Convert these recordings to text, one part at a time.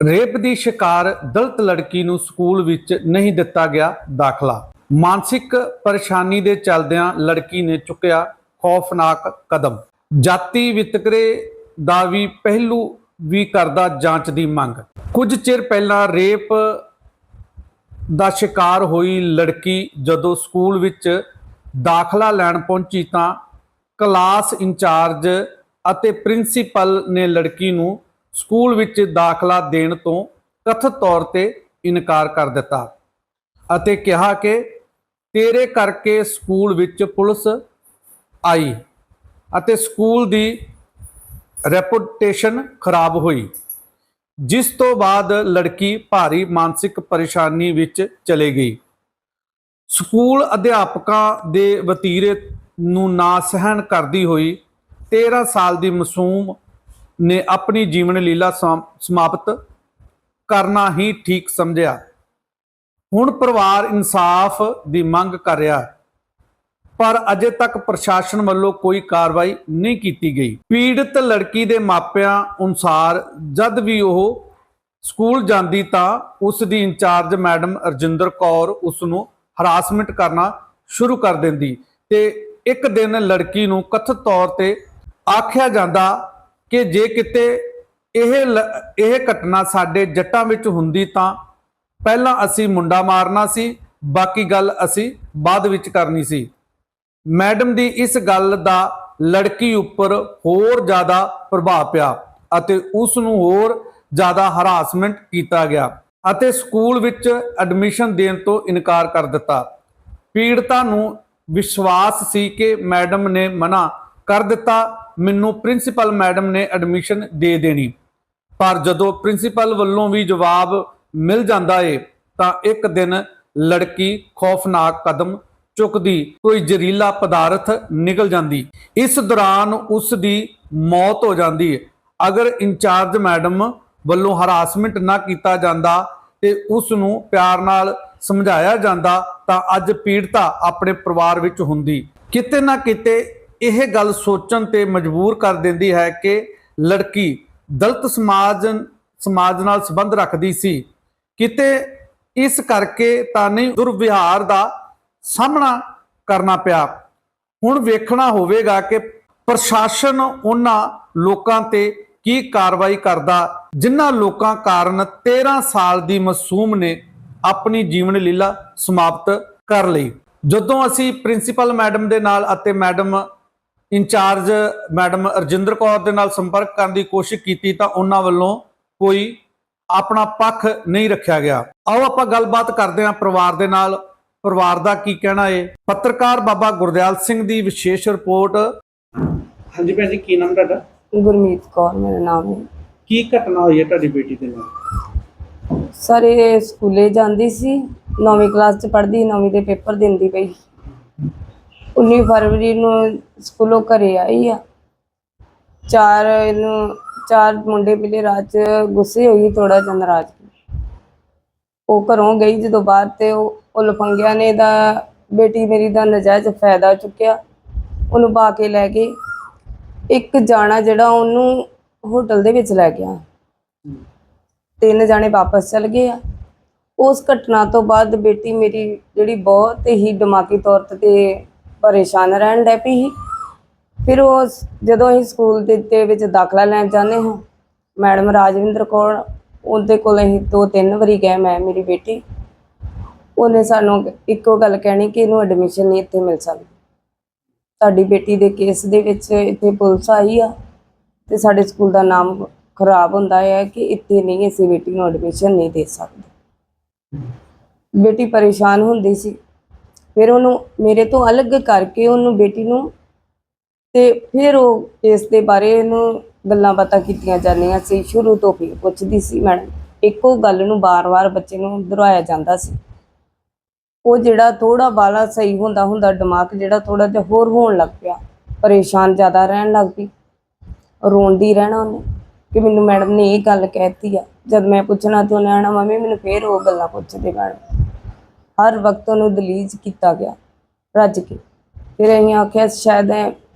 Rape ਦੀ ਸ਼ਿਕਾਰ ਦਲਤ ਲੜਕੀ ਨੂੰ ਸਕੂਲ ਵਿੱਚ ਨਹੀਂ ਦਿੱਤਾ ਗਿਆ ਦਾਖਲਾ। ਮਾਨਸਿਕ ਪਰੇਸ਼ਾਨੀ ਦੇ ਚੱਲਦਿਆਂ ਲੜਕੀ ਨੇ ਚੁੱਕਿਆ ਖੌਫਨਾਕ ਕਦਮ। ਜਾਤੀ ਵਿਤਕਰੇ ਦਾ ਵੀ ਪਹਿਲੂ ਵੀ ਕਰਦਾ ਜਾਂਚ ਦੀ ਮੰਗ। ਕੁਝ ਚਿਰ ਪਹਿਲਾਂ ਰੇਪ ਦਾ ਸ਼ਿਕਾਰ ਹੋਈ ਲੜਕੀ ਜਦੋਂ ਸਕੂਲ ਵਿੱਚ ਦਾਖਲਾ ਲੈਣ ਪਹੁੰਚੀ ਤਾਂ ਕਲਾਸ ਇੰਚਾਰਜ ਅਤੇ ਪ੍ਰਿੰਸੀਪਲ ਨੇ ਲੜਕੀ ਨੂੰ ਸਕੂਲ ਵਿੱਚ ਦਾਖਲਾ ਦੇਣ ਤੋਂ ਕਥਿਤ ਤੌਰ ਤੇ ਇਨਕਾਰ ਕਰ ਦਿੱਤਾ ਅਤੇ ਕਿਹਾ ਕਿ ਤੇਰੇ ਕਰਕੇ ਸਕੂਲ ਵਿੱਚ ਪੁਲਿਸ ਆਈ ਅਤੇ ਸਕੂਲ ਦੀ ਰੈਪੂਟੇਸ਼ਨ ਖਰਾਬ ਹੋਈ, ਜਿਸ ਤੋਂ ਬਾਅਦ ਲੜਕੀ ਭਾਰੀ ਮਾਨਸਿਕ ਪਰੇਸ਼ਾਨੀ ਵਿੱਚ ਚਲੇ ਗਈ। ਸਕੂਲ ਅਧਿਆਪਕਾਂ ਦੇ ਵਤੀਰੇ ਨੂੰ ਨਾ ਸਹਿਣ ਕਰਦੀ ਹੋਈ 13 ਸਾਲ ਦੀ ਮਾਸੂਮ ਨੇ ਆਪਣੀ ਜੀਵਨ ਲੀਲਾ ਸਮ- ਸਮਾਪਤ ਕਰਨਾ ਹੀ ਠੀਕ ਸਮਝਿਆ। ਹੁਣ ਪਰਿਵਾਰ ਇਨਸਾਫ ਦੀ ਮੰਗ ਕਰ ਰਿਹਾ ਪਰ ਅਜੇ ਤੱਕ ਪ੍ਰਸ਼ਾਸਨ ਵੱਲੋਂ ਕੋਈ ਕਾਰਵਾਈ ਨਹੀਂ ਕੀਤੀ ਗਈ। ਪੀੜਤ ਲੜਕੀ ਦੇ ਮਾਪਿਆਂ ਅਨੁਸਾਰ ਜਦ ਵੀ ਉਹ ਸਕੂਲ ਜਾਂਦੀ ਤਾਂ ਉਸ ਦੀ ਇੰਚਾਰਜ ਮੈਡਮ ਅਰਜਿੰਦਰ ਕੌਰ ਉਸ ਨੂੰ ਹਰਾਸਮੈਂਟ ਕਰਨਾ ਸ਼ੁਰੂ ਕਰ ਦਿੰਦੀ ਤੇ ਇੱਕ ਦਿਨ ਲੜਕੀ ਨੂੰ ਕਥਿਤ ਤੌਰ ਤੇ ਆਖਿਆ ਜਾਂਦਾ ਕਿ ਜੇ ਕਿਤੇ ਇਹ ਲ- ਇਹ ਘਟਨਾ ਸਾਡੇ ਜੱਟਾਂ ਵਿੱਚ ਹੁੰਦੀ ਤਾਂ ਪਹਿਲਾਂ ਅਸੀਂ ਮੁੰਡਾ ਮਾਰਨਾ ਸੀ, ਬਾਕੀ ਗੱਲ ਅਸੀਂ ਬਾਅਦ ਵਿੱਚ ਕਰਨੀ ਸੀ। ਮੈਡਮ ਦੀ ਇਸ ਗੱਲ ਦਾ ਲੜਕੀ ਉੱਪਰ ਹੋਰ ਜ਼ਿਆਦਾ ਪ੍ਰਭਾਵ ਪਿਆ ਅਤੇ ਉਸ ਨੂੰ ਹੋਰ ਜ਼ਿਆਦਾ ਹਰਾਸਮੈਂਟ ਕੀਤਾ ਗਿਆ ਅਤੇ ਸਕੂਲ ਵਿੱਚ ਐਡਮਿਸ਼ਨ ਦੇਣ ਤੋਂ ਇਨਕਾਰ ਕਰ ਦਿੱਤਾ। ਪੀੜਤਾ ਨੂੰ ਵਿਸ਼ਵਾਸ ਸੀ ਕਿ ਮੈਡਮ ਨੇ ਮਨਾ ਕਰ ਦਿੱਤਾ ਮੈਨੂੰ ਪ੍ਰਿੰਸੀਪਲ ਮੈਡਮ ਨੇ ਐਡਮਿਸ਼ਨ ਦੇ ਦੇਣੀ। ਪਰ ਜਦੋਂ ਪ੍ਰਿੰਸੀਪਲ ਵੱਲੋਂ ਵੀ ਜਵਾਬ ਮਿਲ ਜਾਂਦਾ ਏ, ਤਾਂ ਇੱਕ ਦਿਨ ਲੜਕੀ ਖੌਫਨਾਕ ਕਦਮ ਚੁੱਕਦੀ, ਕੋਈ ਜ਼ਹਿਰੀਲਾ ਪਦਾਰਥ ਨਿਕਲ ਜਾਂਦੀ। ਇਸ ਦੌਰਾਨ ਉਸ ਦੀ ਮੌਤ ਹੋ ਜਾਂਦੀ ਅਗਰ ਇੰਚਾਰਜ ਮੈਡਮ ਵੱਲੋਂ ਹਰਾਸਮੈਂਟ ਨਾ ਕੀਤਾ ਜਾਂਦਾ ਤੇ ਉਸ ਨੂੰ ਪਿਆਰ ਨਾਲ ਸਮਝਾਇਆ ਜਾਂਦਾ, ਤਾਂ ਅੱਜ ਪੀੜਤਾ ਆਪਣੇ ਪਰਿਵਾਰ ਵਿੱਚ ਹੁੰਦੀ। ਕਿਤੇ ਨਾ ਕਿਤੇ ਇਹ ਗੱਲ ਸੋਚਣ ਤੇ ਮਜਬੂਰ ਕਰ ਦਿੰਦੀ ਹੈ ਕਿ ਲੜਕੀ ਦਲਿਤ ਸਮਾਜ ਸਮਾਜ ਨਾਲ ਸੰਬੰਧ ਰੱਖਦੀ ਸੀ। ਕਿਤੇ ਇਸ ਕਰਕੇ ਤਾਂ ਨਹੀਂ ਦੁਰਵਿਹਾਰ ਦਾ ਸਾਹਮਣਾ ਕਰਨਾ ਪਿਆ। ਹੁਣ ਵੇਖਣਾ ਹੋਵੇਗਾ ਕਿ ਪ੍ਰਸ਼ਾਸਨ ਉਹਨਾਂ ਲੋਕਾਂ ਤੇ ਕੀ ਕਾਰਵਾਈ ਕਰਦਾ, ਜਿਨ੍ਹਾਂ ਲੋਕਾਂ ਕਾਰਨ 13 ਸਾਲ ਦੀ ਮਾਸੂਮ ਨੇ ਆਪਣੀ ਜੀਵਨ ਲੀਲਾ ਸਮਾਪਤ ਕਰ ਲਈ। ਜਦੋਂ ਅਸੀਂ ਪ੍ਰਿੰਸੀਪਲ ਮੈਡਮ ਦੇ ਨਾਲ ਅਤੇ madam incharge madam Arjinder Kaur ਦੇ ਨਾਲ ਸੰਪਰਕ ਕਰਨ ਦੀ ਕੋਸ਼ਿਸ਼ ਕੀਤੀ ਤਾਂ ਉਹਨਾਂ ਵੱਲੋਂ ਕੋਈ ਆਪਣਾ ਪੱਖ ਨਹੀਂ ਰੱਖਿਆ ਗਿਆ। ਆਓ ਆਪਾਂ ਗੱਲਬਾਤ ਕਰਦੇ ਹਾਂ ਪਰਿਵਾਰ ਦੇ ਨਾਲ। ਪਰਿਵਾਰ ਦਾ ਕੀ ਕਹਿਣਾ ਹੈ ਪੱਤਰਕਾਰ ਬਾਬਾ ਗੁਰਦਿਆਲ ਸਿੰਘ ਦੀ ਵਿਸ਼ੇਸ਼ ਰਿਪੋਰਟ। ਹਾਂਜੀ ਭੈਣ ਜੀ ਕੀ ਨਾਮ ਤੁਹਾਡਾ? ਗੁਰਮੀਤ ਕੌਰ ਮੇਰਾ ਨਾਮ ਹੈ। ਕੀ ਘਟਨਾ ਹੋਈ ਹੈ ਤੁਹਾਡੀ ਬੇਟੀ ਦੇ ਨਾਲ? ਸਰ ਇਹ ਸਕੂਲੇ ਜਾਂਦੀ ਸੀ। 9ਵੀਂ ਕਲਾਸ ਚ ਪੜ੍ਹਦੀ 9ਵੀਂ ਦੇ ਪੇਪਰ ਦਿੰਦੀ ਪਈ। 19 ਫਰਵਰੀ ਨੂੰ ਸਕੂਲੋਂ ਘਰੇ ਆਈ ਆ। ਚਾਰ ਇਹਨੂੰ, ਚਾਰ ਮੁੰਡੇ ਮਿਲੇ, ਰਾਤ ਗੁੱਸੇ ਹੋਈ ਥੋੜਾ ਜਿਹਾ ਨਾਰਾਜ਼। ਉਹ ਘਰੋਂ ਗਈ ਜਦੋਂ ਬਾਅਦ ਤੇ ਉਹ ਉਹ ਲਫੰਗਿਆਂ ਨੇ ਦਾ ਬੇਟੀ ਮੇਰੀ ਦਾ ਨਜਾਇਜ਼ ਫਾਇਦਾ ਚੁੱਕਿਆ। ਉਹਨੂੰ ਪਾ ਕੇ ਲੈ ਗਏ ਇੱਕ ਜਾਣਾ ਜਿਹੜਾ ਉਹਨੂੰ ਹੋਟਲ ਦੇ ਵਿੱਚ ਲੈ ਗਿਆ। ਤਿੰਨ ਜਾਣੇ ਵਾਪਸ ਚਲ ਗਏ ਆ। ਉਸ ਘਟਨਾ ਤੋਂ ਬਾਅਦ ਬੇਟੀ ਮੇਰੀ ਜਿਹੜੀ ਬਹੁਤ ਹੀ ਦਿਮਾਗੀ ਤੌਰ ਤੇ ਪਰੇਸ਼ਾਨ ਰਹਿਣ ਲੱਗ ਪਈ ਸੀ। ਫਿਰ ਉਹ ਜਦੋਂ ਅਸੀਂ ਸਕੂਲ ਦੇ ਦੇ ਵਿੱਚ ਦਾਖਲਾ ਲੈਣ ਜਾਂਦੇ ਹਾਂ, ਮੈਡਮ ਰਾਜਵਿੰਦਰ ਕੌਰ, ਉਹਦੇ ਕੋਲ ਅਸੀਂ ਦੋ ਤਿੰਨ ਵਾਰੀ ਗਏ, ਮੈਂ, ਮੇਰੀ ਬੇਟੀ। ਉਹਨੇ ਸਾਨੂੰ ਇੱਕੋ ਗੱਲ ਕਹਿਣੀ ਕਿ ਇਹਨੂੰ ਐਡਮਿਸ਼ਨ ਨਹੀਂ ਇੱਥੇ ਮਿਲ ਸਕਦੀ। ਸਾਡੀ ਬੇਟੀ ਦੇ ਕੇਸ ਦੇ ਵਿੱਚ ਇੱਥੇ ਪੁਲਿਸ ਆਈ ਆ ਤੇ ਸਾਡੇ ਸਕੂਲ ਦਾ ਨਾਮ ਖਰਾਬ ਹੁੰਦਾ ਹੈ ਕਿ ਇੱਥੇ ਨਹੀਂ ਅਸੀਂ ਬੇਟੀ ਨੂੰ ਐਡਮਿਸ਼ਨ ਨਹੀਂ ਦੇ ਸਕਦੇ। ਬੇਟੀ ਪਰੇਸ਼ਾਨ ਹੁੰਦੀ ਸੀ। ਫਿਰ ਉਹਨੂੰ ਮੇਰੇ ਤੋਂ ਅਲੱਗ ਕਰਕੇ ਉਹਨੂੰ ਬੇਟੀ ਨੂੰ ਤੇ ਫਿਰ ਉਹ ਇਸ ਦੇ ਬਾਰੇ ਇਹਨੂੰ ਗੱਲਾਂ ਬਾਤਾਂ ਕੀਤੀਆਂ ਜਾਂਦੀਆਂ ਸੀ, ਸ਼ੁਰੂ ਤੋਂ ਹੀ ਪੁੱਛਦੀ ਸੀ ਮੈਡਮ। ਇੱਕੋ ਗੱਲ ਨੂੰ ਬਾਰ-ਬਾਰ ਬੱਚੇ ਨੂੰ ਦੁਹਰਾਇਆ ਜਾਂਦਾ ਸੀ। ਉਹ ਜਿਹੜਾ ਥੋੜਾ ਬਾਲਾ ਸਹੀ ਹੁੰਦਾ ਹੁੰਦਾ, ਦਿਮਾਗ ਜਿਹੜਾ ਥੋੜਾ ਜਿਹਾ ਹੋਰ ਹੋਣ ਲੱਗ ਪਿਆ, ਪਰੇਸ਼ਾਨ ਜ਼ਿਆਦਾ ਰਹਿਣ ਲੱਗ ਪਈ। ਰੋਂਦੀ ਰਹਿਣਾ ਉਹਨੇ ਕਿ ਮੈਨੂੰ ਮੈਡਮ ਨੇ ਇਹ ਗੱਲ ਕਹਿਤੀ ਆ। ਜਦ ਮੈਂ ਪੁੱਛਣਾ ਤੇ ਉਹਨੇ ਆਣਾ, ਮੰਮੀ, ਮੈਨੂੰ ਫੇਰ ਉਹ ਗੱਲਾਂ ਪੁੱਛਦੇ ਮੈਡਮ। ਹਰ ਵਕਤ ਉਹਨੂੰ ਦਲੀਜ ਕੀਤਾ ਗਿਆ, ਰੱਜ ਕੇ। ਫਿਰ ਅਸੀਂ ਆਖਿਆ, ਸ਼ਾਇਦ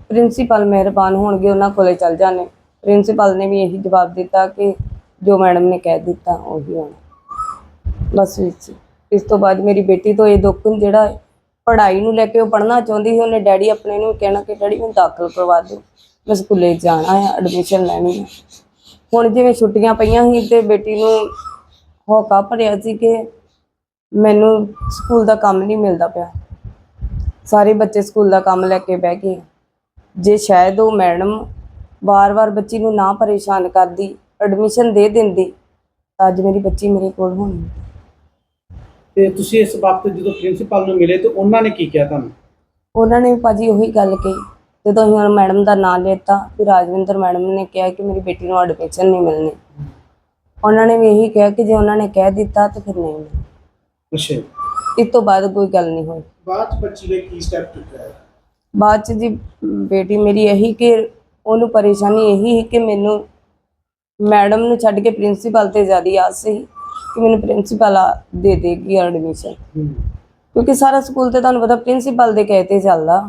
ਪ੍ਰਿੰਸੀਪਲ ਮਿਹਰਬਾਨ ਹੋਣਗੇ, ਉਹਨਾਂ ਕੋਲੇ ਚੱਲ ਜਾਣੇ ਪ੍ਰਿੰਸੀਪਲ ਨੇ ਵੀ ਇਹੀ ਜਵਾਬ ਦਿੱਤਾ ਕਿ ਜੋ ਮੈਡਮ ਨੇ ਕਹਿ ਦਿੱਤਾ, ਉਹੀ ਹੋਣਾ। ਬਸ ਵਿੱਚ। ਇਸ ਤੋਂ ਬਾਅਦ ਮੇਰੀ ਬੇਟੀ ਤੋਂ ਇਹ ਦੁੱਖ, ਜਿਹੜਾ ਪੜ੍ਹਾਈ ਨੂੰ ਲੈ ਕੇ ਉਹ ਪੜ੍ਹਨਾ ਚਾਹੁੰਦੀ ਸੀ, ਉਹਨੇ ਡੈਡੀ ਆਪਣੇ ਨੂੰ ਕਹਿਣਾ ਕਿ ਡੈਡੀ ਮੈਨੂੰ ਦਾਖਲ ਕਰਵਾ ਦਿਓ, ਮੈਂ ਸਕੂਲੇ ਜਾਣਾ ਹੈ ਐਡਮਿਸ਼ਨ ਲੈਣੀ ਹੈ ਹੁਣ ਜਿਵੇਂ ਛੁੱਟੀਆਂ ਪਈਆਂ ਸੀ ਤੇ ਬੇਟੀ ਨੂੰ ਹੋਕਾ ਭਰਿਆ ਸੀ ਕਿ ਮੈਨੂੰ ਸਕੂਲ ਦਾ ਕੰਮ ਨਹੀਂ ਮਿਲਦਾ ਪਿਆ। ਸਾਰੇ ਬੱਚੇ ਸਕੂਲ ਦਾ ਕੰਮ ਲੈ ਕੇ ਬਹਿ ਗਏ। ਜੇ ਸ਼ਾਇਦ ਉਹ ਮੈਡਮ ਵਾਰ-ਵਾਰ ਬੱਚੀ ਨੂੰ ਨਾ ਪਰੇਸ਼ਾਨ ਕਰਦੀ ਐਡਮਿਸ਼ਨ ਦੇ ਦਿੰਦੀ ਤਾਂ ਅੱਜ ਮੇਰੀ ਬੱਚੀ ਮੇਰੇ ਕੋਲ ਹੋਣੀ ਤੇ ਤੁਸੀਂ ਇਸ ਵਕਤ ਜਦੋਂ ਪ੍ਰਿੰਸੀਪਲ ਨੂੰ ਮਿਲੇ ਤੇ ਉਹਨਾਂ ਨੇ ਕੀ ਕਿਹਾ ਤੁਹਾਨੂੰ? ਉਹਨਾਂ ਨੇ ਵੀ ਭਾਜੀ ਉਹੀ ਗੱਲ ਕਹੀ। ਜਦੋਂ ਅਸੀਂ ਹੁਣ ਮੈਡਮ ਦਾ ਨਾਮ ਲਿੱਤਾ ਫਿਰ ਰਾਜਵਿੰਦਰ ਮੈਡਮ ਨੇ ਕਿਹਾ ਕਿ ਮੇਰੀ ਬੇਟੀ ਨੂੰ ਐਡਮਿਸ਼ਨ ਨਹੀਂ ਮਿਲਣੀ। ਉਹਨਾਂ ਨੇ ਵੀ ਇਹੀ ਕਿਹਾ ਕਿ ਜੇ ਉਹਨਾਂ ਨੇ ਕਹਿ ਦਿੱਤਾ ਤਾਂ ਫਿਰ ਨਹੀਂ ਮਿਲਣੀ। ਅੱਛਾ ਇਸ ਤੋਂ ਬਾਅਦ ਕੋਈ ਗੱਲ ਨਹੀਂ ਹੋਈ। ਬਾਅਦ ਚ ਬੱਚੀ ਨੇ ਕੀ ਸਟੈਪ ਚੁੱਕਿਆ ਬਾਅਦ ਚ ਜੀ ਬੇਟੀ ਮੇਰੀ ਇਹੀ ਕਿ ਉਹਨੂੰ ਪਰੇਸ਼ਾਨੀ ਇਹੀ ਸੀ ਕਿ ਮੈਨੂੰ ਮੈਡਮ ਨੂੰ ਛੱਡ ਕੇ ਪ੍ਰਿੰਸੀਪਲ ਤੇ ਜ਼ਿਆਦਾ ਆਸ ਸੀ ਕਿ ਮੈਨੂੰ ਪ੍ਰਿੰਸੀਪਲ ਆ ਦੇ ਦੇਗੀ ਐਡਮਿਸ਼ਨ ਕਿਉਂਕਿ ਸਾਰਾ ਸਕੂਲ ਤੇ ਤੁਹਾਨੂੰ ਪਤਾ ਪ੍ਰਿੰਸੀਪਲ ਦੇ ਕਹੇ ਤੇ ਚੱਲਦਾ।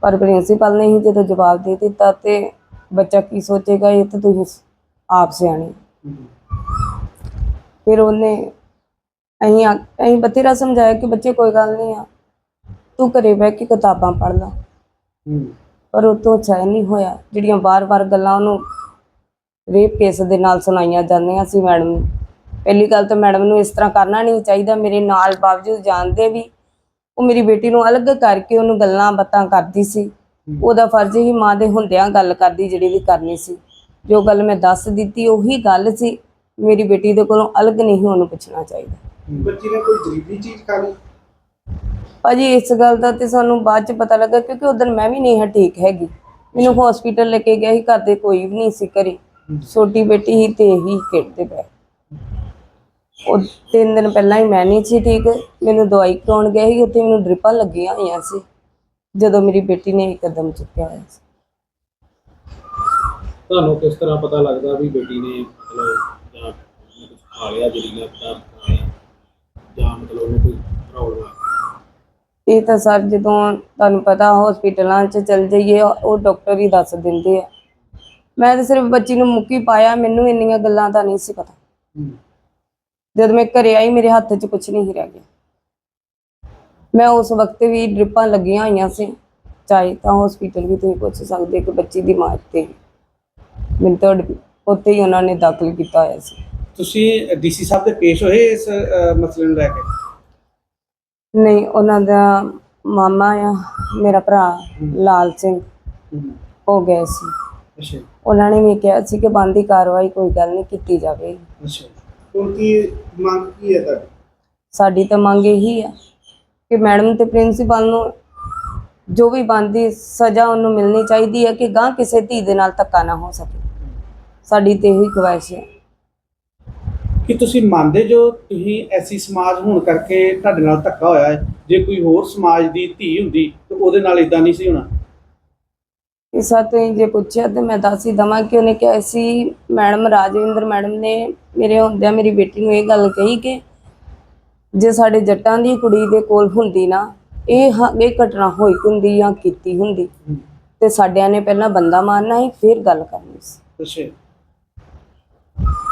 ਪਰ ਪ੍ਰਿੰਸੀਪਲ ਨੇ ਹੀ ਜਦੋਂ ਜਵਾਬ ਦੇ ਦਿੱਤਾ ਤੇ ਬੱਚਾ ਕੀ ਸੋਚੇਗਾ ਇਹ ਤਾਂ ਤੁਸੀਂ ਆਪ ਸਿਆਣੇ। ਫਿਰ ਉਹਨੇ ਅਸੀਂ ਆ- ਅਸੀਂ ਬਥੇਰਾ ਸਮਝਾਇਆ ਕਿ ਬੱਚੇ ਕੋਈ ਗੱਲ ਨਹੀਂ ਆ। ਤੂੰ ਘਰੇ ਬਹਿ ਕੇ ਕਿਤਾਬਾਂ ਪੜ੍ਹ ਲਾ। ਪਰ ਉਹ ਤੋਂ ਚੈਨ ਨਹੀਂ ਹੋਇਆ। ਜਿਹੜੀਆਂ ਵਾਰ-ਵਾਰ ਗੱਲਾਂ ਉਹਨੂੰ ਰੇਪ ਕੇਸ ਦੇ ਨਾਲ ਸੁਣਾਈਆਂ ਜਾਂਦੀਆਂ ਸੀ ਮੈਡਮ ਨੂੰ। ਪਹਿਲੀ ਗੱਲ ਤਾਂ ਮੈਡਮ ਨੂੰ ਇਸ ਤਰ੍ਹਾਂ ਕਰਨਾ ਨਹੀਂ ਚਾਹੀਦਾ। ਮੇਰੇ ਨਾਲ ਬਾਵਜੂਦ ਜਾਣਦੇ ਵੀ ਉਹ ਮੇਰੀ ਬੇਟੀ ਨੂੰ ਅਲੱਗ ਕਰਕੇ ਉਹਨੂੰ ਗੱਲਾਂ ਬਾਤਾਂ ਕਰਦੀ ਸੀ। ਉਹਦਾ ਫਰਜ਼ ਹੀ ਮਾਂ ਦੇ ਹੁੰਦਿਆਂ ਗੱਲ ਕਰਦੀ ਜਿਹੜੀ ਵੀ ਕਰਨੀ ਸੀ। ਜੋ ਗੱਲ ਮੈਂ ਦੱਸ ਦਿੱਤੀ ਉਹੀ ਗੱਲ ਸੀ। ਮੇਰੀ ਬੇਟੀ ਦੇ ਕੋਲੋਂ ਅਲੱਗ ਨਹੀਂ ਉਹਨੂੰ ਪੁੱਛਣਾ ਚਾਹੀਦਾ। ਬੱਚੀ ਨੇ ਕੋਈ ਜ਼ਰੀਬੀ ਚੀਜ਼ ਖਾ ਲਈ? ਭਾਜੀ ਇਸ ਗੱਲ ਦਾ ਤੇ ਸਾਨੂੰ ਬਾਅਦ ਚ ਪਤਾ ਲੱਗਾ ਕਿਉਂਕਿ ਉਦੋਂ ਮੈਂ ਵੀ ਨਹੀਂ ਹਾਂ ਠੀਕ ਹੈਗੀ। ਮੈਨੂੰ ਹਸਪੀਟਲ ਲੈ ਕੇ ਗਿਆ ਸੀ ਘਰ ਦੇ ਕੋਈ ਵੀ ਨਹੀਂ ਸੀ ਘਰੇ। ਛੋਟੀ ਬੇਟੀ ਹੀ ਤੇ ਹੀ ਖੇਡਦੇ ਪਏ। ਉਹ ਤਿੰਨ ਦਿਨ ਪਹਿਲਾਂ ਹੀ ਮੈਂ ਨਹੀਂ ਸੀ ਠੀਕ। ਮੈਨੂੰ ਦਵਾਈ ਕਰਾਉਣ ਗਏ ਸੀ ਉੱਥੇ ਮੈਨੂੰ ਡ੍ਰਿਪਾਂ ਲੱਗੀਆਂ ਹੋਈਆਂ ਸੀ। ਜਦੋਂ ਮੇਰੀ ਬੇਟੀ ਨੇ ਇੱਕ ਕਦਮ ਚੁੱਕਿਆ ਹੋਇਆ ਸੀ। ਤੁਹਾਨੂੰ ਕਿਸ ਤਰ੍ਹਾਂ ਪਤਾ ਲੱਗਦਾ ਵੀ ਬੇਟੀ ਨੇ ਮਤਲਬ ਜਾਂ ਕੁਝ ਖਾ ਲਿਆ ਮਤਲਬ ਉਹਨੂੰ ਕੋਈ ਪ੍ਰੋਬਲਮ ਆ। ਇਹ ਤਾਂ ਸਰ ਜਦੋਂ ਤੁਹਾਨੂੰ ਪਤਾ ਹਸਪੀਟਲਾਂ 'ਚ ਚਲ ਜਾਈਏ ਉਹ ਡਾਕਟਰ ਹੀ ਦੱਸ ਦਿੰਦੇ ਆ। ਮੈਂ ਤਾਂ ਸਿਰਫ ਬੱਚੀ ਨੂੰ ਮੁੱਕੀ ਪਾਇਆ ਮੈਨੂੰ ਇੰਨੀਆਂ ਗੱਲਾਂ ਦਾ ਨਹੀਂ ਸੀ ਪਤਾ। ਜਦ ਮੈਂ ਘਰੇ ਆਈ ਮੇਰੇ ਹੱਥ 'ਚ ਕੁਝ ਨਹੀਂ ਰਹਿ ਗਿਆ। ਮੈਂ ਉਸ ਵਕਤ ਵੀ ਡ੍ਰਿਪਾਂ ਲੱਗੀਆਂ ਹੋਈਆਂ ਸੀ। ਚਾਹੇ ਤਾਂ ਹਸਪੀਟਲ ਵੀ ਤੁਸੀਂ ਪੁੱਛ ਸਕਦੇ ਕਿ ਬੱਚੀ ਦੀ ਮਾਂ ਤੇ ਮੈਨੂੰ ਤਾਂ ਉੱਥੇ ਹੀ ਉਹਨਾਂ ਨੇ ਦਾਖਲ ਕੀਤਾ ਹੋਇਆ ਸੀ। ਤੁਸੀਂ ਡੀਸੀ ਸਾਹਿਬ ਦੇ ਪੇਸ਼ ਹੋਏ ਇਸ ਅ, ਮਸਲੇ ਨੂੰ ਲੈ ਕੇ? ਨਹੀਂ ਉਹਨਾਂ ਦਾ ਮਾਮਾ ਆ ਮੇਰਾ ਭਰਾ ਲਾਲ ਸਿੰਘ। ਹੋ। ਗਏ ਸੀ। ਅੱਛਾ। ਉਹਨਾਂ ਨੇ ਵੀ ਕਿਹਾ ਸੀ ਕਿ ਬੰਦੀ ਕਾਰਵਾਈ ਕੋਈ ਗੱਲ ਨਹੀਂ ਕੀਤੀ ਜਾਵੇ ਅੱਛਾ। ਹੁਣ ਕੀ ਮੰਗ ਕੀ ਹੈ ਤੁਹਾਡੀ? ਸਾਡੀ ਤਾਂ ਮੰਗ ਇਹੀ ਆ ਕਿ ਮੈਡਮ ਤੇ ਪ੍ਰਿੰਸੀਪਲ ਨੂੰ ਜੋ ਵੀ ਬੰਦੀ ਸਜ਼ਾ ਉਹਨੂੰ ਮਿਲਣੀ ਚਾਹੀਦੀ ਹੈ ਕਿ ਗਾਂ ਕਿਸੇ ਧੀ ਦੇ ਨਾਲ ਧੱਕਾ ਨਾ ਹੋ ਸਕੇ। ਸਾਡੀ ਤੇ ਇਹੀ ਖਵਾਇਸ਼ ਹੈ। ਕਿ ਤੁਸੀਂ ਮੰਨਦੇ ਜੋ ਤੁਸੀਂ ਐਸੀ ਸਮਾਜ ਹੋਣ ਕਰਕੇ ਤੁਹਾਡੇ ਨਾਲ ਧੱਕਾ ਹੋਇਆ ਹੈ? ਜੇ ਕੋਈ ਹੋਰ ਸਮਾਜ ਦੀ ਧੀ ਹੁੰਦੀ ਤੇ ਉਹਦੇ ਨਾਲ ਇਦਾਂ ਨਹੀਂ ਸੀ ਹੋਣਾ। ਇਸ ਤੋਂ ਜੇ ਪੁੱਛਿਆ ਤੇ ਮੈਂ ਦੱਸ ਹੀ ਦਵਾਂ ਕਿ ਉਹਨੇ ਕਿਹਾ ਸੀ ਮੈਡਮ ਰਾਜਵਿੰਦਰ ਮੈਡਮ ਨੇ ਮੇਰੇ ਹੁੰਦਿਆਂ ਮੇਰੀ ਬੇਟੀ ਨੂੰ ਇਹ ਗੱਲ ਕਹੀ ਕਿ ਜੇ ਸਾਡੇ ਜੱਟਾਂ ਦੀ ਕੁੜੀ ਦੇ ਕੋਲ ਹੁੰਦੀ ਨਾ ਇਹ ਇਹ ਘਟਨਾ ਹੋਈ ਹੁੰਦੀ ਜਾਂ ਕੀਤੀ ਹੁੰਦੀ ਤੇ ਸਾਡਿਆਂ ਨੇ ਪਹਿਲਾਂ ਬੰਦਾ ਮਾਰਨਾ ਸੀ ਫਿਰ ਗੱਲ ਕਰਨੀ ਸੀ। ਅੱਛਾ।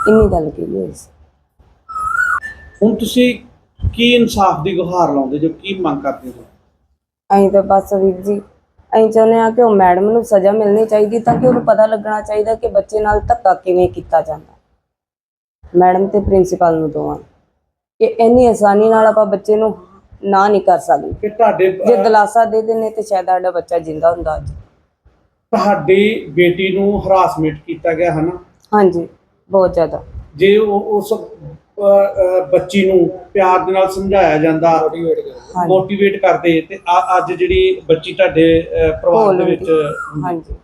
ਇੰਨੀ ਗੱਲ ਕਹੀ ਹੋਈ ਸੀ। ਹੁਣ ਤੁਸੀਂ ਕੀ ਇਨਸਾਫ ਦੀ ਗੁਹਾਰ ਲਾਉਂਦੇ ਜੋ ਕੀ ਮੰਗ ਕਰਦੇ ਹੋ? ਅਸੀਂ ਤਾਂ ਬਸ ਵੀਰ ਜੀ ਅਸੀਂ ਚਾਹੁੰਦੇ ਹਾਂ ਕਿ ਉਹ ਮੈਡਮ ਨੂੰ ਸਜ਼ਾ ਮਿਲਣੀ ਚਾਹੀਦੀ ਤਾਂ ਕਿ ਉਹਨੂੰ ਪਤਾ ਲੱਗਣਾ ਚਾਹੀਦਾ ਕਿ ਬੱਚੇ ਨਾਲ ਧੱਕਾ ਕਿਵੇਂ ਕੀਤਾ ਜਾਂਦਾ। ਮੈਡਮ ਤੇ ਪ੍ਰਿੰਸੀਪਲ ਨੂੰ ਦੋਵਾਂ। ਕਿ ਇੰਨੀ ਆਸਾਨੀ ਨਾਲ ਆਪਾਂ ਬੱਚੇ ਨੂੰ ਨਾ ਨਹੀਂ ਕਰ ਸਕਦੇ। ਕਿ ਤੁਹਾਡੇ ਜੇ ਦਿਲਾਸਾ ਦੇ ਦਿੰਨੇ ਤੇ ਸ਼ਾਇਦ ਸਾਡਾ ਬੱਚਾ ਜਿੰਦਾ ਹੁੰਦਾ ਅੱਜ। ਤੁਹਾਡੀ ਬੇਟੀ ਨੂੰ ਹਰਾਸਮੈਂਟ ਕੀਤਾ ਗਿਆ ਹੈ ਨਾ ਹਾਂਜੀ ਬਹੁਤ ਜ਼ਿਆਦਾ। ਜੇ ਉਹ ਉਸ ਬੱਚੀ ਨੂੰ ਪਿਆਰ ਦੇ ਨਾਲ ਸਮਝਾਇਆ ਜਾਂਦਾ ਮੋਟੀਵੇਟ ਕਰ ਹਾਂਜੀ। ਮੋਟੀਵੇਟ ਕਰਦੇ। ਤੇ ਆ- ਅੱਜ ਜਿਹੜੀ ਬੱਚੀ ਤੁਹਾਡੇ ਅ, ਪਰਿਵਾਰ ਦੇ ਵਿੱਚ ਹਾਂਜੀ।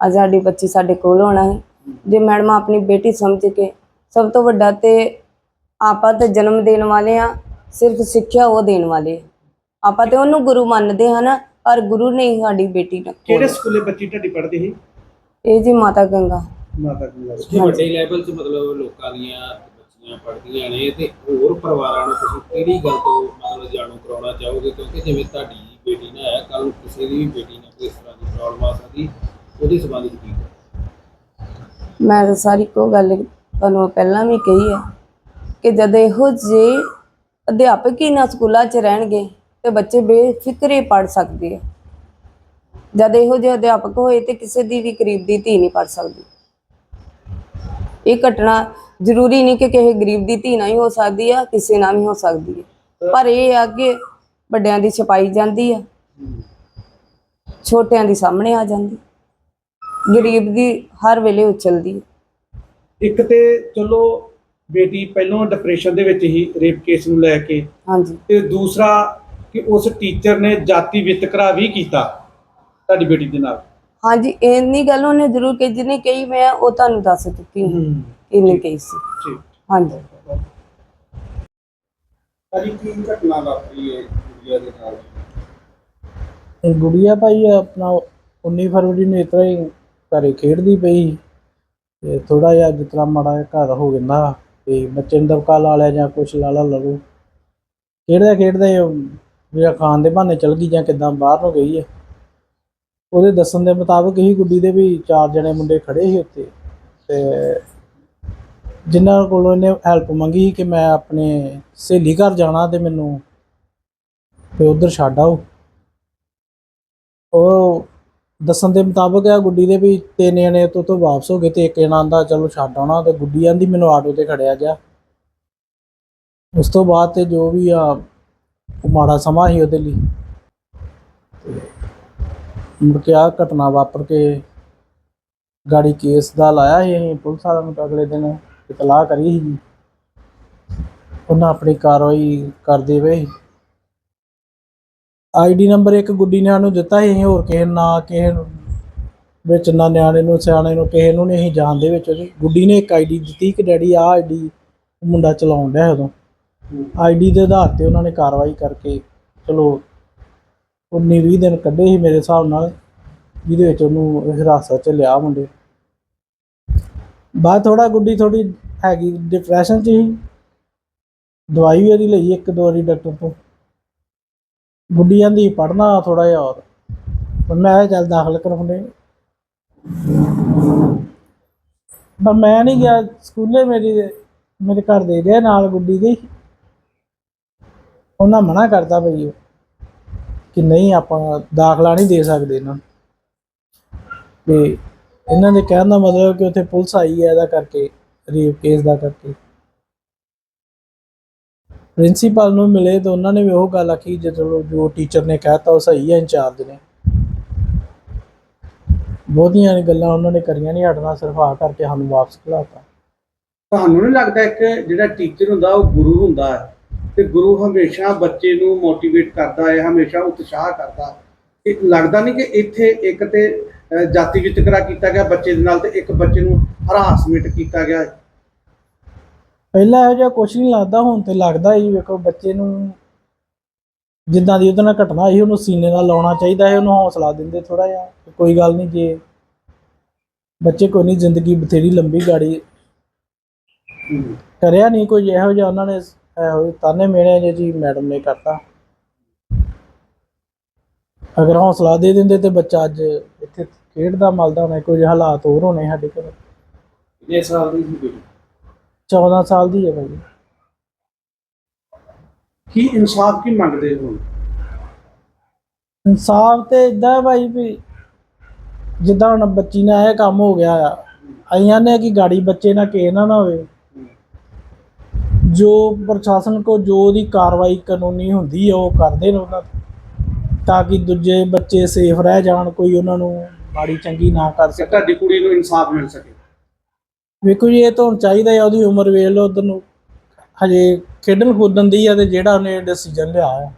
ਅੱਜ ਸਾਡੀ ਬੱਚੀ ਸਾਡੇ ਕੋਲ ਹੋਣਾ ਹੈ। ਜੇ ਮੈਡਮ ਆਪਣੀ ਬੇਟੀ ਸਮਝ ਕੇ ਸਭ ਤੋਂ ਵੱਡਾ ਤੇ ਆਪਾਂ ਤੇ ਜਨਮ ਦੇਣ ਵਾਲੇ ਆ ਸਿਰਫ ਸਿੱਖਿਆ ਉਹ ਦੇਣ ਵਾਲੇ ਆ। ਆਪਾਂ ਤੇ ਉਹਨੂੰ ਗੁਰੂ ਮੰਨਦੇ ਹਾਂ ਨਾ ਪਰ ਗੁਰੂ ਨੇ ਹੀ ਸਾਡੀ ਬੇਟੀ ਨੂੰ ਕਿਹੜੇ ਸਕੂਲੇ ਬੱਚੀ ਤੁਹਾਡੀ ਪੜ੍ਹਦੀ ਸੀ? ਇਹ ਜੀ ਮਾਤਾ ਗੰਗਾ। ਮਾਤਾ ਜੇ ਵੱਡੇ ਲੈਵਲ 'ਚ ਮਤਲਬ ਲੋਕਾਂ ਦੀਆਂ ਬੱਚੀਆਂ ਪੜ੍ਹਦੀਆਂ ਨੇ ਤੇ ਹੋਰ ਪਰਿਵਾਰਾਂ ਨੂੰ ਤੁਸੀਂ ਕਿਹੜੀ ਗੱਲ ਤੋਂ ਮਤਲਬ ਜਾਣੂ ਕਰਾਉਣਾ ਚਾਹੋਗੇ? ਕਿਉਂਕਿ ਜਿਵੇਂ ਤੁਹਾਡੀ ਬੇਟੀ ਨੇ ਹੈ ਕੱਲ ਕਿਸੇ ਦੀ ਵੀ ਬੇਟੀ ਨੇ ਕੋਈ ਇਸ ਤਰ੍ਹਾਂ ਦੀ ਪ੍ਰੋਬਲਮ ਆ ਸਕਦੀ, ਉਹਦੇ ਸੰਬੰਧ 'ਚ ਕੀ ਮੈਂ ਤਾਂ ਸਾਰੀ ਕੋ ਗੱਲ ਤੁਹਾਨੂੰ ਪਹਿਲਾਂ ਵੀ ਕਹੀ ਹੈ ਕਿ ਜਦ ਇਹੋ ਜਿਹੇ ਅਧਿਆਪਕ ਹੀ ਨਾ ਸਕੂਲਾਂ 'ਚ ਰਹਿਣਗੇ ਤੇ ਬੱਚੇ ਬੇਫਿਕਰੇ ਪੜ ਸਕਦੇ ਆ। ਜਦ ਇਹੋ ਜਿਹੇ ਅਧਿਆਪਕ ਹੋਏ ਤੇ ਕਿਸੇ ਦੀ ਵੀ ਗਰੀਬ ਦੀ ਧੀ ਨਹੀਂ ਪੜ ਸਕਦੀ। ਇਹ ਘਟਨਾ ਜ਼ਰੂਰੀ ਨਹੀਂ ਕਿ ਕਿਸੇ ਗਰੀਬ ਦੀ ਧੀ ਨਾਲ ਹੀ ਹੋ ਸਕਦੀ ਆ ਕਿਸੇ ਨਾਲ ਵੀ ਹੋ ਸਕਦੀ ਹੈ ਪਰ ਇਹ ਆ ਕਿ ਵੱਡਿਆਂ ਦੀ ਛਪਾਈ ਜਾਂਦੀ ਆ ਛੋਟਿਆਂ ਦੀ ਸਾਹਮਣੇ ਆ ਜਾਂਦੀ ਗਰੀਬ ਦੀ ਹਰ ਵੇਲੇ ਉਛਲਦੀ ਹੈ ਇੱਕ ਤੇ ਚਲੋ ਬੇਟੀ ਪਹਿਲਾਂ ਡਿਪਰੈਸ਼ਨ ਦੇ ਵਿੱਚ ਹੀ ਰੇਪ ਕੇਸ ਨੂੰ ਲੈ ਕੇ ਹਾਂਜੀ। ਤੇ ਦੂਸਰਾ ਕਿ ਉਸ ਟੀਚਰ ਨੇ ਜਾਤੀ ਵਿਤਕਰਾ ਵੀ ਕੀਤਾ ਤੁਹਾਡੀ ਬੇਟੀ ਦੇ ਨਾਲ। ਹਾਂਜੀ ਇੰਨੀ ਗੱਲ ਉਹਨੇ ਜ਼ਰੂਰ ਕਹੀ ਜਿੰਨੀ ਕਹੀ ਮੈਂ ਉਹ ਤੁਹਾਨੂੰ ਦੱਸ ਚੁੱਕੀ ਹਾਂ ਇੰਨੀ ਕਹੀ ਸੀ। ਠੀਕ। ਹਾਂਜੀ। ਅਜੀ ਕੀ ਘਟਨਾ ਵਾਪਰੀ ਹੈ ਗੁੜੀਆ ਦੇ ਨਾਲ? ਇਹ ਗੁੜੀਆ ਭਾਈ ਆਪਣਾ 19 ਫਰਵਰੀ ਨੂੰ ਇਤਰਾ ਹੀ ਘਰੇ ਖੇਡਦੀ ਪਈ। ਤੇ ਥੋੜਾ ਜਿਹਾ ਤਰ੍ਹਾਂ ਮਾੜਾ ਜਿਹਾ ਘਰ ਹੋ ਜਾਂਦਾ ਤੇ ਬੱਚੇ ਨੂੰ ਦਬਕਾ ਲਾ ਲਿਆ ਜਾਂ ਕੁਛ ਲਾ ਲਾ ਲਵੋ। ਖੇਡਦਾ ਖੇਡਦੇ ਜਿਹੜਾ ਖਾਣ ਦੇ ਬਹਾਨੇ ਚਲ ਗਈ ਜਾਂ ਕਿਦਾਂ ਬਾਹਰ ਨੂੰ ਗਈ ਹੈ। ਉਹਦੇ ਦੱਸਣ ਦੇ ਮੁਤਾਬਕ ਹੀ ਗੁੱਡੀ ਦੇ ਵੀ ਚਾਰ ਜਣੇ ਮੁੰਡੇ ਖੜੇ ਸੀ ਉੱਤੇ ਤੇ ਜਿਨ੍ਹਾਂ ਕੋਲੋਂ ਇਹਨੇ ਹੈਲਪ ਮੰਗੀ ਸੀ ਕਿ ਮੈਂ ਆਪਣੇ ਸਹੇਲੀ ਘਰ ਜਾਣਾ ਤੇ ਮੈਨੂੰ ਤੇ ਉਧਰ ਛੱਡ ਆਓ। ਉਹ ਦੱਸਣ ਦੇ ਮੁਤਾਬਕ ਆ ਗੁੱਡੀ ਦੇ ਵੀ ਤਿੰਨ ਜਣੇ ਤੋਂ ਤੋਂ ਵਾਪਸ ਹੋ ਗਏ ਤੇ ਇੱਕ ਜਣਾ ਆਂਦਾ ਚਲੋ ਛੱਡ ਆਉਣਾ ਤੇ ਗੁੱਡੀ ਆਂਦੀ ਮੈਨੂੰ ਆਟੋ ਤੇ ਖੜਿਆ ਗਿਆ। ਉਸ ਤੋਂ ਬਾਅਦ ਤੇ ਜੋ ਵੀ ਆ ਮਾੜਾ ਸਮਾਂ ਸੀ ਉਹਦੇ ਲਈ। ਮੁੜ ਕੇ ਆ ਘਟਨਾ ਵਾਪਰ ਕੇ ਗਾੜੀ ਕੇਸ ਦਾ ਲਾਇਆ ਸੀ ਅਸੀਂ ਪੁਲਿਸ ਵਾਲਿਆਂ ਨੂੰ ਤਾਂ ਅਗਲੇ ਦਿਨ ਇਤਲਾਹ ਕਰੀ ਸੀ ਉਹਨਾਂ ਆਪਣੀ ਕਾਰਵਾਈ ਕਰਦੇ ਵੇ ਆਈਡੀ ਨੰਬਰ ਇੱਕ ਗੁੱਡੀ ਨੇ ਸਾਨੂੰ ਦਿੱਤਾ ਸੀ ਅਸੀਂ ਹੋਰ ਕਿਸੇ ਨਾ ਕਿਸੇ ਨੂੰ ਵਿੱਚ ਨਾ ਨਿਆਣੇ ਨੂੰ ਸਿਆਣੇ ਨੂੰ ਕਿਸੇ ਨੂੰ ਨਹੀਂ ਅਸੀਂ ਜਾਣਦੇ ਵਿੱਚ। ਗੁੱਡੀ ਨੇ ਇੱਕ ਆਈਡੀ ਦਿੱਤੀ ਕਿ ਡੈਡੀ ਆਹ ਆਈਡੀ ਮੁੰਡਾ ਚਲਾਉਣ ਡਿਆ ਉਦੋਂ। ਆਈਡੀ ਦੇ ਆਧਾਰ ਤੇ ਉਹਨਾਂ ਨੇ ਕਾਰਵਾਈ ਕਰਕੇ ਚਲੋ 19 20 ਦਿਨ ਕੱਢੇ ਸੀ ਮੇਰੇ ਹਿਸਾਬ ਨਾਲ, ਜਿਹਦੇ ਵਿੱਚ ਉਹਨੂੰ ਹਿਰਾਸਤ 'ਚ ਲਿਆ ਮੁੰਡੇ ਬਾਅਦ ਥੋੜਾ ਗੁੱਡੀ ਥੋੜੀ ਹੈਗੀ ਡਿਪਰੈਸ਼ਨ 'ਚ ਸੀ। ਦਵਾਈ ਵੀ ਉਹਦੀ ਲਈ ਇੱਕ, ਦੋ ਵਾਰੀ ਡਾਕਟਰ ਤੋਂ। ਗੁੱਡੀਆਂ ਦੀ ਪੜਨਾ ਥੋੜਾ ਜਿਹਾ ਹੋਰ। ਪਰ ਮੈਂ ਚੱਲ ਦਾਖਲ ਕਰਾਉਂਦੇ ਪਰ ਮੈਂ ਨਹੀਂ ਗਿਆ, ਸਕੂਲੇ ਮੇਰੀ, ਮੇਰੇ ਘਰ ਦੇ ਗਏ ਨਾਲ ਗੁੱਡੀ ਗਈ ਉਹਨਾਂ ਮਨਾ ਕਰਦਾ ਭਈ ਉਹ। ਕਿ ਨਹੀਂ ਆਪਾਂ ਦਾਖਲਾ ਨਹੀਂ ਦੇ ਸਕਦੇ ਇਹਨਾਂ ਨੂੰ। ਤੇ ਇਹਨਾਂ ਦੇ ਕਹਿਣ ਦਾ ਮਤਲਬ ਕਿ ਉੱਥੇ ਪੁਲਿਸ ਆਈ ਹੈ ਇਹਦਾ ਕਰਕੇ ਰੇਪ ਕੇਸ ਦਾ ਕਰਕੇ। ਪ੍ਰਿੰਸੀਪਲ ਨੂੰ ਮਿਲੇ ਤਾਂ ਉਹਨਾਂ ਨੇ ਵੀ ਉਹ ਗੱਲ ਆਖੀ, ਜੇ ਚਲੋ ਜੋ ਟੀਚਰ ਨੇ ਕਹਿਤਾ ਉਹ ਸਹੀ ਹੈ ਇੰਚਾਰਜ ਨੇ। ਬਹੁਤੀਆਂ ਗੱਲਾਂ ਉਹਨਾਂ ਨੇ ਕਰੀਆਂ ਨਹੀਂ, ਹਟਣਾ ਸਿਰਫ ਆ ਕਰਕੇ ਸਾਨੂੰ ਵਾਪਸ ਘਲਾਤਾ ਤੁਹਾਨੂੰ ਨਹੀਂ ਲੱਗਦਾ ਇੱਕ ਜਿਹੜਾ ਟੀਚਰ ਹੁੰਦਾ, ਉਹ ਗੁਰੂ ਹੁੰਦਾ ਹੈ? ਤੇ ਗੁਰੂ ਹਮੇਸ਼ਾ ਬੱਚੇ ਨੂੰ ਮੋਟੀਵੇਟ ਕਰਦਾ ਹੈ ਹਮੇਸ਼ਾ ਉਤਸ਼ਾਹ ਕਰਦਾ ਇਹ ਲੱਗਦਾ ਨਹੀਂ ਕਿ ਇੱਥੇ ਇੱਕ ਤੇ ਜਾਤੀ ਵਿਤਕਰਾ ਕੀਤਾ ਗਿਆ ਬੱਚੇ ਦੇ ਨਾਲ ਤੇ ਇੱਕ ਬੱਚੇ ਨੂੰ ਹਰਾਸਮੈਂਟ ਕੀਤਾ ਗਿਆ ਪਹਿਲਾਂ ਇਹੋ ਜਿਹਾ ਕੁਝ ਨਹੀਂ ਲੱਗਦਾ ਹੁਣ ਤੇ ਲੱਗਦਾ ਹੀ ਵੇਖੋ ਬੱਚੇ ਨੂੰ ਜਿੱਦਾਂ ਦੀ ਉਹਦੇ ਨਾਲ ਘਟਨਾ ਹੋਈ ਉਹਨੂੰ ਸੀਨੇ ਨਾਲ ਲਾਉਣਾ ਚਾਹੀਦਾ ਹੈ ਉਹਨੂੰ ਹੌਸਲਾ ਦਿੰਦੇ ਥੋੜਾ ਜਿਹਾ ਕੋਈ ਗੱਲ ਨਹੀਂ ਜੇ ਬੱਚੇ ਕੋਈ ਨਹੀਂ ਜ਼ਿੰਦਗੀ ਬਥੇਰੀ ਲੰਬੀ ਗਾੜੀ ਕਰਿਆ ਨਹੀਂ ਕੋਈ ਇਹੋ ਜਿਹਾ ਉਹਨਾਂ ਨੇ ਇਹੋ ਤਾਨੇ ਮੇਣੇ ਜੇ ਜੀ ਮੈਡਮ ਨੇ ਕਰਤਾ। ਅਗਰ ਹੌਸਲਾ ਦੇ ਦਿੰਦੇ ਤੇ ਬੱਚਾ ਅੱਜ ਇੱਥੇ ਖੇਡਦਾ ਮਲਦਾ ਹੋਣਾ ਕੋਈ ਹਾਲਾਤ ਹੋਰ ਹੋਣੇ ਸਾਡੇ ਕੋਲ ਕਿੰਨੇ ਸਾਲ ਦੀ ਸੀ ਬੇਟੀ? 14 ਸਾਲ ਦੀ ਹੈ ਭਾਈ ਕੀ ਇਨਸਾਫ ਕੀ ਮੰਗਦੇ ਹੋ? ਇਨਸਾਫ ਤੇ ਇਦਾਂ ਹੈ ਭਾਈ ਵੀ ਜਿੱਦਾਂ ਹੁਣ ਬੱਚੀ ਨਾਲ ਇਹ ਕੰਮ ਹੋ ਗਿਆ ਆ ਆਈਆਂ ਨੇ ਕਿ ਗਾੜੀ ਬੱਚੇ ਨਾਲ ਕੇ ਨਾ ਨਾ ਹੋਵੇ। ਜੋ ਪ੍ਰਸ਼ਾਸਨ ਕੋ ਜੋ ਉਹਦੀ ਕਾਰਵਾਈ ਕਾਨੂੰਨੀ ਹੁੰਦੀ ਹੈ ਉਹ ਕਰਦੇ ਨੇ ਉਹਨਾਂ ਤੇ, ਕਿ ਦੂਜੇ ਬੱਚੇ ਸੇਫ ਰਹਿ ਜਾਣ ਕੋਈ ਉਹਨਾਂ ਨੂੰ ਮਾੜੀ ਚੰਗੀ ਨਾ ਕਰ ਸਕੇ। ਤੁਹਾਡੀ ਕੁੜੀ ਨੂੰ ਇਨਸਾਫ ਮਿਲ ਸਕੇ? ਵੇਖੋ ਜੀ ਇਹ ਤਾਂ ਹੁਣ ਚਾਹੀਦਾ ਹੈ ਉਹਦੀ ਉਮਰ ਵੇਖ ਲਓ ਉਧਰ ਨੂੰ ਹਜੇ ਖੇਡਣ ਖੁੱਦਣ ਦੀ ਆ ਤੇ ਜਿਹੜਾ ਉਹਨੇ ਡਿਸੀਜਨ ਲਿਆ ਆ।